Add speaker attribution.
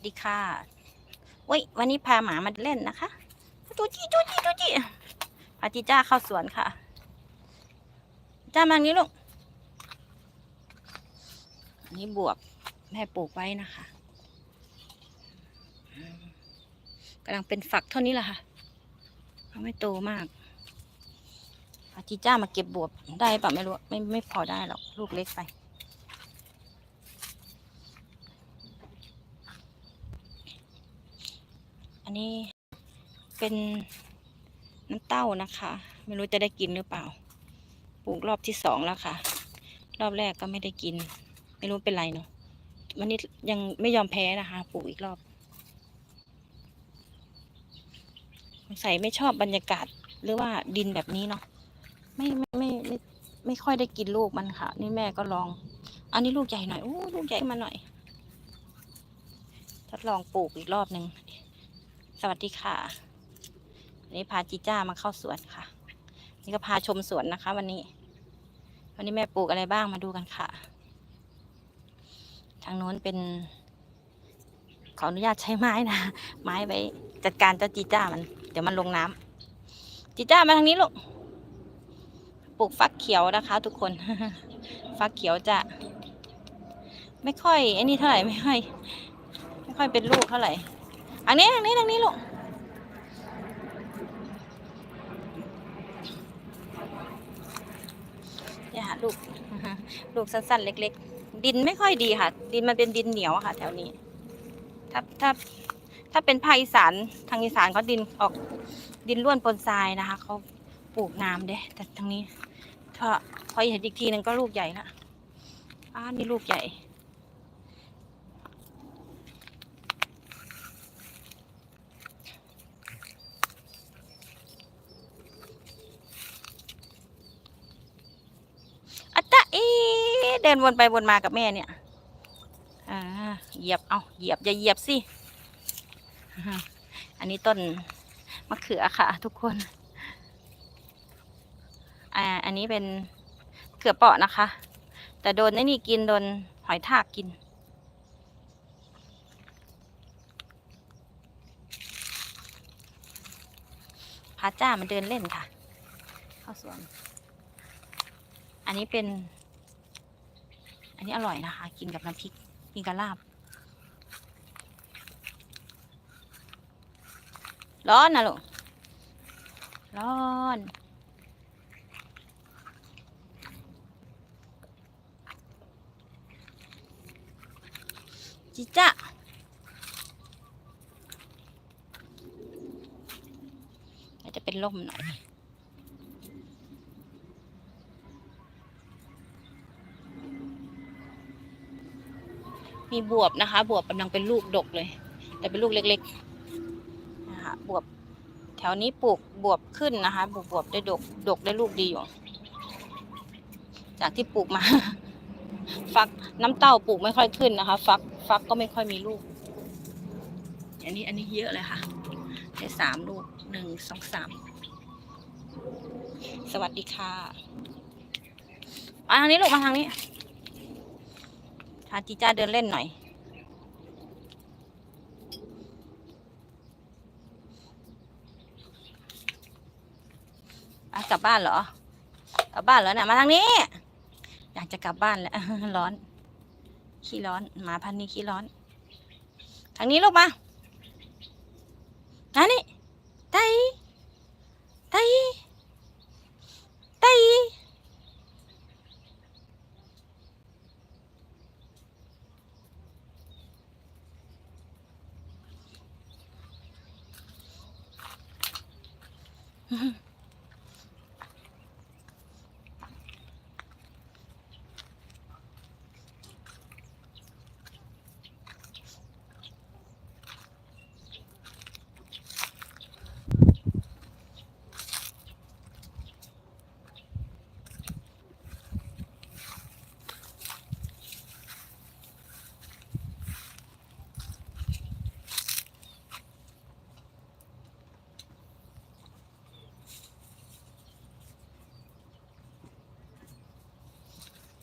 Speaker 1: สวัสดีค่ะว้ย วันนี้พาหมามาเล่นนะคะจูจี้จูจี้จูจี้พาจิจ้าเข้าสวนค่ะ จ้ามาทางนี้ลูกอันนี้บวบแม่ปลูกไว้นะคะกำลังเป็นฝักเท่านี้แหละค่ะไม่โตมากพาจิจ้ามาเก็บบวบได้ปะไม่รู้ ไม่ไม่พอได้หรอก ลูกเล็กไป อันนี้เป็นน้ำเต้านะคะ ไม่รู้จะได้กินหรือเปล่า ปลูกรอบที่สองแล้วค่ะ รอบแรกก็ไม่ได้กิน ไม่รู้เป็นไรเนาะวันนี้ยังไม่ยอมแพ้นะคะ ปลูกอีกรอบสงสัยไม่ชอบบรรยากาศหรือว่าดินแบบนี้เนาะไม่ไม่ไม่ไม่ไม่ค่อยได้กินลูกมันค่ะ นี่แม่ก็ลอง อันนี้ลูกใหญ่หน่อยโอ้ลูกใหญ่มาหน่อยทดลองปลูกอีกรอบหนึ่ง สวัสดีค่ะวันนี้พาจีจ้ามาเข้าสวนค่ะ นี่ก็พาชมสวนนะคะ วันนี้ วันนี้แม่ปลูกอะไรบ้างมาดูกันค่ะ ทางโน้นเป็น ขออนุญาตใช้ไม้นะ ไม้ไว้จัดการเจ้าจีจ้ามัน เดี๋ยวมันลงน้ำจีจ้ามาทางนี้ลูก ปลูกฟักเขียวนะคะ ทุกคน ฟักเขียวจะ ไม่ค่อยไอ้นี่เท่าไหร่ไม่ค่อย ไม่ค่อยเป็นลูกเท่าไหร่ อันนี้ทางนี้ทางนี้ลูกเนี่ยค่ะลูกลูกสั้นๆ เล็ก ๆ ดินไม่ค่อยดีค่ะ ดินมันเป็นดินเหนียวค่ะ แถวนี้ ถ้าถ้าถ้าเป็นภาคอีสานทางอีสานเขาดินออกดินล้วนปนทรายนะคะเขาปลูกน้ำเด้แต่ทางนี้พอพอเห็นอีกทีนึงก็ลูกใหญ่ละอ้านี่ลูกใหญ่ อัตตะเอ เดินวนไปวนมากับแม่เนี่ย อ่า เหยียบ เอาเหยียบอย่าเหยียบสิ อันนี้ต้นมะเขือค่ะ ทุกคน อ่า อันนี้เป็นเขือเปาะนะคะ แต่โดนไอ้นี่กินโดนหอยทากกิน พาจ้ามันเดินเล่นค่ะ เข้าสวน อันนี้เป็น อันนี้อร่อยนะคะ กินกับน้ำพริก กินกับลาบ ร้อนนะลูก ร้อนจิจ้าอาจจะเป็นล่มหน่อย มีบวบนะคะ บวบกำลังเป็นลูกดกเลย แต่เป็นลูกเล็กๆนะคะบวบแถวนี้ปลูกบวบขึ้นนะคะบวบบวบได้ดกดกได้ลูกดีอยู่จากที่ปลูกมา ฟักน้ำเต้าปลูกไม่ค่อยขึ้นนะคะ ฟักฟักก็ไม่ค่อยมีลูก อันนี้อันนี้เยอะเลยค่ะได้สามลูกหนึ่งสองสามสวัสดีค่ะมาทางนี้ลูกมาทางนี้ พาจีจ้าเดินเล่นหน่อยอกลับบ้านเหรอ กลับบ้านเหรอเนี่ยมาทางนี้ อยากจะกลับบ้านแล้ว ร้อน ขี้ร้อนหมาพันนี้ขี้ร้อน ทางนี้ลูกมานานี่ไตไตไต อืม